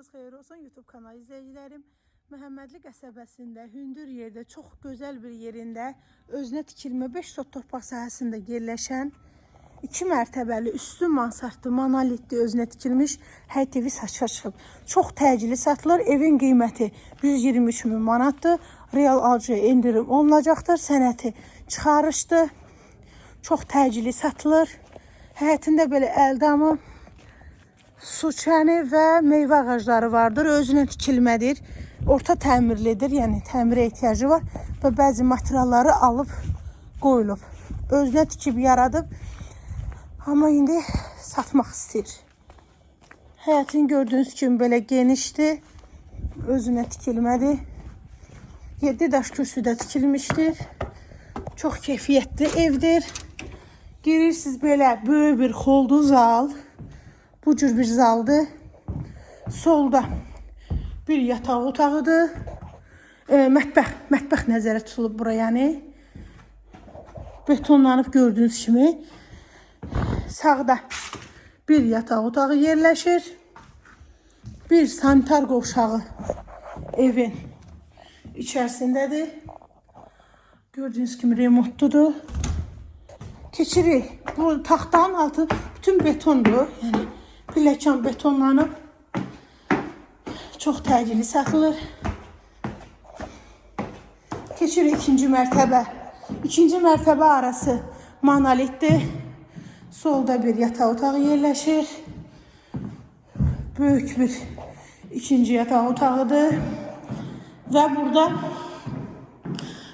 Sabahınız xeyir olsun YouTube kanalı izləyicilərim. Məhəmmədli qəsəbəsində, hündür yerdə, çox gözəl bir yerində, özünə tikilmə 5 sot torpaq sahəsində yerləşən 2 mərtəbəli, üstü mansardlı, monolitli, özünə tikilmiş həyət evi saçğa çıxıb. Çox təcili satılır. Evin qiyməti 123 min manatdır. Real alıcıya endirim olunacaqdır. Sənəti çıxarışdır. Çox təcili satılır. Həyətində belə əldamı, su çəni və meyvə ağacları vardır. Özünə tikilmədir. Orta təmirlidir, yəni təmirə ehtiyacı var və bəzi materialları alıb qoyulub. Özünə tikib yaradıb. Amma indi satmaq istəyir. Həyətin gördüyünüz kimi belə genişdir. Özünə tikilmədi. 7 daş kürsüdə tikilmişdir. Çox keyfiyyətli evdir. Girirsiniz belə böyük bir xoldu zal. Bu cür bir zaldır. Solda bir yataq otağıdır. E, mətbəx, mətbəx nəzərə tutulub bura, yəni betonlanıb gördüyünüz kimi. Sağda bir yataq otağı yerləşir. Bir sanitar qovşağı evin içərisindədir. Gördüyünüz kimi remontludur. Keçirik. Bu taxtanın altı bütün betondur. Yəni pilləkən betonlanıb. Çox təcili satılır. Keçirik ikinci mərtəbə. İkinci mərtəbə arası monolitdir. Solda bir yataq otağı yerləşir. Böyük bir ikinci yataq otağıdır. Və burada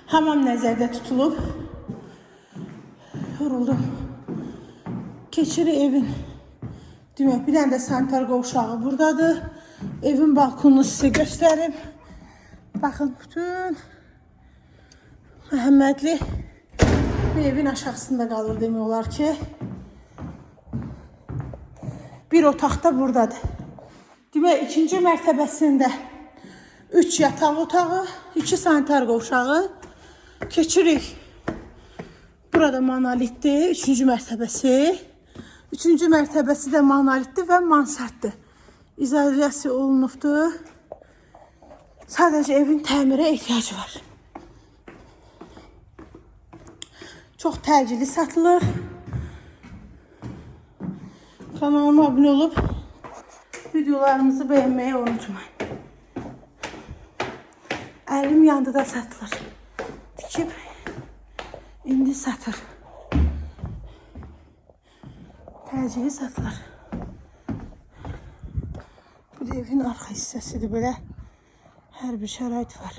hamam nəzərdə tutulub. Yoruldum. Keçiri evin. Demək, bir dənə də sanitar qovşağı buradadır. Evin balkonunu sizə göstərim. Baxın, bütün Məhəmmədli bir evin aşağısında qalır demək olar ki. Bir otaq da buradadır. Demək, ikinci mərtəbəsində 3 yataq otağı, 2 sanitar qovşağı. Keçirik. Burada monolitdir, üçüncü mərtəbəsi. Üçüncü mərtəbəsi də monolitdir və mansarddır. İzolyasiya olunubdur. Sadəcə evin təmirə ehtiyacı var. Çox təcili satılır. Kanalıma abunə olub videolarımızı bəyənməyi unutmayın. Əlim yandı da satılır. Tikib indi satır. Təcili satılır. Bu evin arxa hissəsidir belə. Hər bir şərait var.